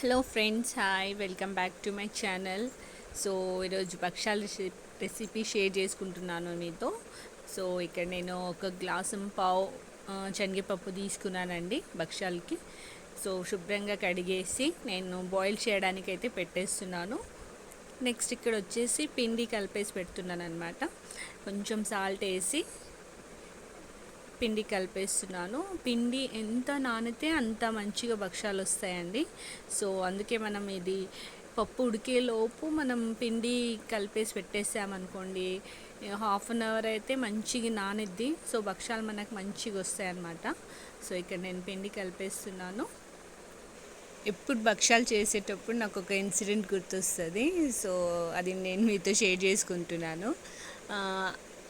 Hello friends hi welcome back to my channel so ఈరోజు భక్షాల రెసి- recipe share చేసుకుంటున్నాను మీతో. సో ఇక్కడ నేను ఒక గ్లాసు పావు శనగపప్పు తీసుకున్నానండి భక్షాలకి సో శుభ్రంగా కడిగేసి నేను బాయిల్ చేయడానికి అయితే పెట్టేస్తున్నాను. నెక్స్ట్ ఇక్కడ వచ్చేసి పిండి కలిపేసి పెడుతున్నాను అనమాట కొంచెం సాల్ట్ వేసి పిండి కలిపేస్తున్నాను. పిండి ఎంత నానితే అంత మంచిగా భక్షాలు వస్తాయండి. సో అందుకే మనం ఇది పప్పు ఉడికేలోపు మనం పిండి కలిపేసి పెట్టేసామనుకోండి హాఫ్ అన్ అవర్ అయితే మంచిగా నానిద్ది. సో భక్షాలు మనకు మంచిగా వస్తాయి అన్నమాట సో ఇక్కడ నేను పిండి కలిపేస్తున్నాను. ఎప్పుడు భక్షాలు చేసేటప్పుడు నాకు ఒక ఇన్సిడెంట్ గుర్తొస్తుంది. సో అది నేను మీతో షేర్ చేసుకుంటున్నాను.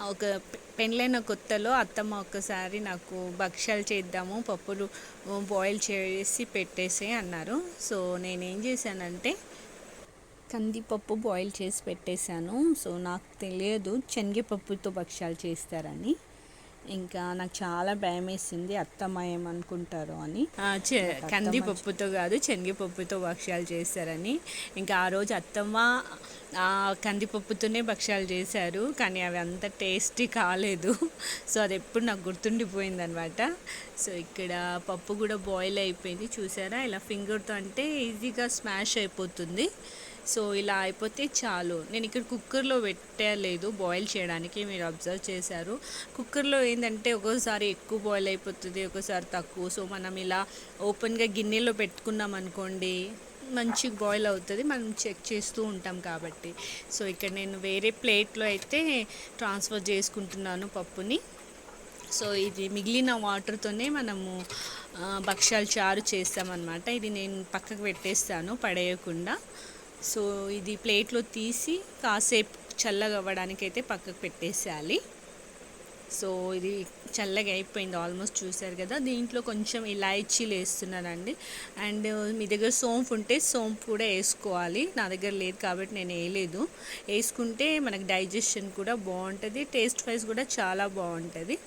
ఒక పెళ్ళైన కొత్తలో అత్తమ్మ ఒక్కసారి నాకు భక్షాలు చేద్దాము పప్పులు బాయిల్ చేసి పెట్టేసి అన్నారు. సో నేనేం చేశానంటే కందిపప్పు బాయిల్ చేసి పెట్టేశాను. సో నాకు తెలియదు శనగపప్పుతో భక్ష్యాలు చేస్తారని. ఇంకా నాకు చాలా భయం వేసింది అత్తమ్మ ఏమనుకుంటారో అని కందిపప్పుతో కాదు శనగపప్పుతో భక్ష్యాలు చేస్తారని ఇంకా ఆ రోజు అత్తమ్మ కందిపప్పుతోనే భక్ష్యాలు చేశారు కానీ అవి అంత టేస్టీ కాలేదు. సో అది ఎప్పుడు నాకు గుర్తుండిపోయింది అనమాట సో ఇక్కడ పప్పు కూడా బాయిల్ అయిపోయింది చూసారా? ఇలా ఫింగర్తో అంటే ఈజీగా స్మాష్ అయిపోతుంది. సో ఇలా అయిపోతే చాలు. నేను ఇక్కడ కుక్కర్లో పెట్టలేదు బాయిల్ చేయడానికి మీరు అబ్జర్వ్ చేశారు. కుక్కర్లో ఏంటంటే ఒక్కోసారి ఎక్కువ బాయిల్ అయిపోతుంది ఒక్కోసారి తక్కువ. సో మనం ఇలా ఓపెన్గా గిన్నెలో పెట్టుకున్నాం అనుకోండి మంచిగా బాయిల్ అవుతుంది మనం చెక్ చేస్తూ ఉంటాం కాబట్టి. సో ఇక్కడ నేను వేరే ప్లేట్లో అయితే ట్రాన్స్ఫర్ చేసుకుంటున్నాను పప్పుని. సో ఇది మిగిలిన వాటర్తోనే మనము భక్ష్యాలు చారు చేస్తామన్నమాట. ఇది నేను పక్కకు పెట్టేస్తాను పడేయకుండా. సో ఇది ప్లేట్లో తీసి కాసేపు చల్లగా అవ్వడానికి అయితే పక్కకు పెట్టేసేయాలి. సో ఇది చల్లగా అయిపోయింది ఆల్మోస్ట్ చూసారు కదా. దీంట్లో కొంచెం ఇలాయచీలు వేస్తున్నానండి అండ్ మీ దగ్గర సోంపు ఉంటే సోంపు కూడా వేసుకోవాలి. నా దగ్గర లేదు కాబట్టి నేను వేయలేదు. వేసుకుంటే మనకి డైజెషన్ కూడా బాగుంటుంది. టేస్ట్ వైజ్ కూడా చాలా బాగుంటుంది.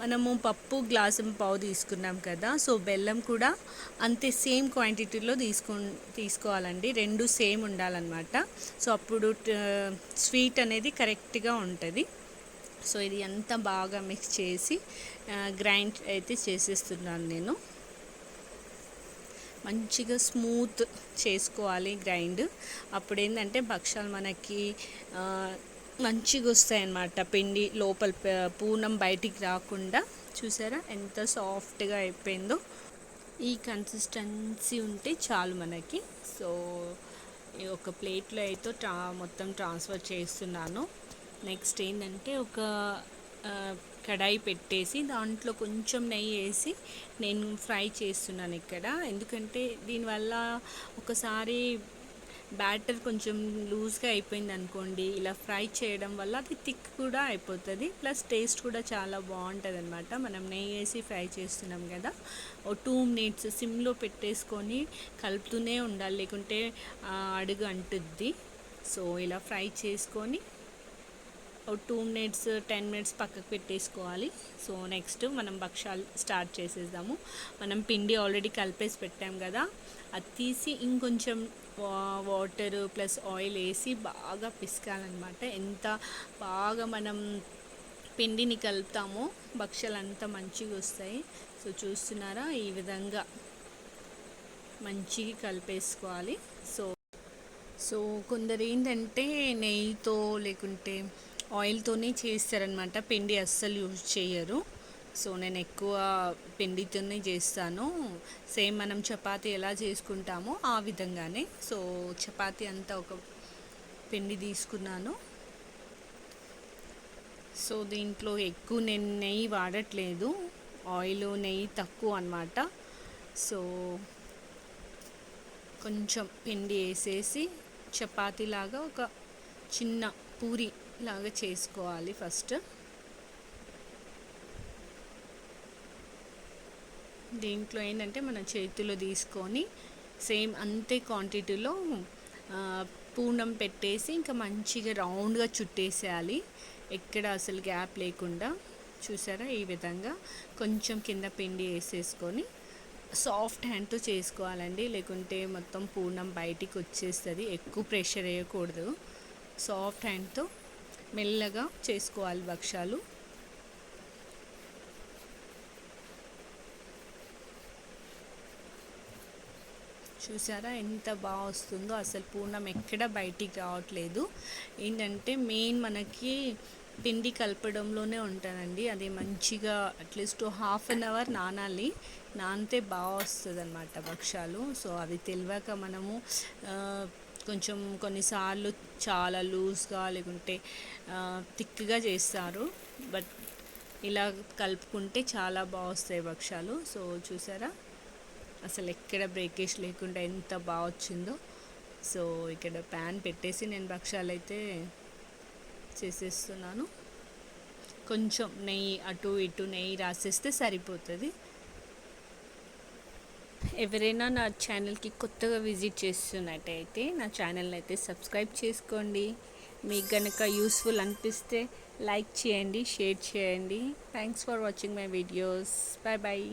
మనము పప్పు గ్లాసు పావు తీసుకున్నాం కదా సో బెల్లం కూడా అంతే సేమ్ క్వాంటిటీలో తీసుకు తీసుకోవాలండి. రెండు సేమ్ ఉండాలన్నమాట. సో అప్పుడు స్వీట్ అనేది కరెక్ట్గా ఉంటుంది. సో ఇది అంతా బాగా మిక్స్ చేసి గ్రైండ్ అయితే చేసేస్తున్నాను నేను. మంచిగా స్మూత్ చేసుకోవాలి గ్రైండ్. అప్పుడు ఏంటంటే భక్షాలు మనకి మంచిగా వస్తాయి అన్నమాట పిండి లోపల పూనం బయటికి రాకుండా చూసారా? ఎంత సాఫ్ట్గా అయిపోయిందో. ఈ కన్సిస్టెన్సీ ఉంటే చాలు మనకి. సో ఒక ప్లేట్లో అయితే ట్రా మొత్తం ట్రాన్స్ఫర్ చేస్తున్నాను. నెక్స్ట్ ఏంటంటే ఒక కడాయి పెట్టేసి దాంట్లో కొంచెం నెయ్యి వేసి నేను ఫ్రై చేస్తున్నాను ఇక్కడ. ఎందుకంటే దీనివల్ల ఒకసారి బ్యాటర్ కొంచెం లూజ్గా అయిపోయింది అనుకోండి ఇలా ఫ్రై చేయడం వల్ల అది థిక్ కూడా అయిపోతుంది. ప్లస్ టేస్ట్ కూడా చాలా బాగుంటుంది అనమాట మనం నెయ్యి వేసి ఫ్రై చేస్తున్నాం కదా ఓ టూ మినిట్స్ సిమ్లో పెట్టేసుకొని కలుపుతూనే ఉండాలి. లేకుంటే అడుగు అంటుద్ది. సో ఇలా ఫ్రై చేసుకొని టూ మినిట్స్ టెన్ మినిట్స్ పక్కకు పెట్టేసుకోవాలి. సో నెక్స్ట్ మనం భక్షాలు స్టార్ట్ చేసేద్దాము. మనం పిండి ఆల్రెడీ కలిపేసి పెట్టాం కదా. అది తీసి ఇంకొంచెం వా- వాటర్ ప్లస్ ఆయిల్ వేసి బాగా పిసకాలన్నమాట. ఎంత బాగా మనం పిండిని కలుపుతామో భక్షాలు అంత మంచిగా వస్తాయి. సో చూస్తున్నారా? ఈ విధంగా మంచిగా కలిపేసుకోవాలి. సో సో కొందరు ఏంటంటే నెయ్యితో లేకుంటే ఆయిల్తోనే చేస్తారనమాట పిండి అస్సలు యూజ్ చేయరు. సో నేను ఎక్కువ పిండితోనే చేస్తాను. సేమ్ మనం చపాతీ ఎలా చేసుకుంటామో ఆ విధంగానే. సో చపాతీ అంతా ఒక పిండి తీసుకున్నాను. సో దీంట్లో ఎక్కువ నేను నెయ్యి వాడట్లేదు. ఆయిల్ నెయ్యి తక్కువ అన్నమాట. సో కొంచెం పిండి వేసేసి చపాతీలాగా ఒక చిన్న పూరి లాగా చేసుకోవాలి ఫస్ట్. దీంట్లో ఏంటంటే మన చేతిలో తీసుకొని సేమ్ అంతే క్వాంటిటీలో పూనం పెట్టేసి ఇంకా మంచిగా రౌండ్గా చుట్టేసేయాలి. ఎక్కడ అసలు గ్యాప్ లేకుండా. చూసారా? ఈ విధంగా కొంచెం కింద పిండి వేసేసుకొని సాఫ్ట్ హ్యాండ్తో చేసుకోవాలండి. లేకుంటే మొత్తం పూర్ణం బయటికి వచ్చేస్తుంది. ఎక్కువ ప్రెషర్ వేయకూడదు. సాఫ్ట్ హ్యాండ్తో మెల్లగా చేసుకోవాలి భక్షాలు చూసారా ఎంత బాగా వస్తుందో? అసలు పూర్ణం ఎక్కడ బయటికి రావట్లేదు. ఏంటంటే మెయిన్ మనకి పిండి కలపడంలోనే ఉంటానండి. అది మంచిగా అట్లీస్ట్ హాఫ్ అన్ అవర్ నానాలి. నానితే బాగా వస్తుంది అనమాట భక్షాలు సో అవి తెలియక మనము కొంచెం కొన్నిసార్లు చాలా లూజ్గా లేకుంటే థిక్గా చేస్తారు. బట్ ఇలా కలుపుకుంటే చాలా బాగా వస్తాయి భక్షాలు సో చూసారా? అసలు ఎక్కడ బ్రేకేజ్ లేకుండా ఎంత బాగా వచ్చిందో సో ఇక్కడ ప్యాన్ పెట్టేసి నేను భక్ష్యాలు అయితే చేసేస్తున్నాను. కొంచెం నెయ్యి అటు ఇటు నెయ్యి రాసేస్తే సరిపోతుంది. ఎవరైనా నా ఛానల్కి కొత్తగా విజిట్ చేస్తున్నట్టయితే నా ఛానల్ని అయితే సబ్స్క్రైబ్ చేసుకోండి. మీకు కనుక యూస్ఫుల్ అనిపిస్తే లైక్ చేయండి షేర్ చేయండి. Thanks for watching my videos bye bye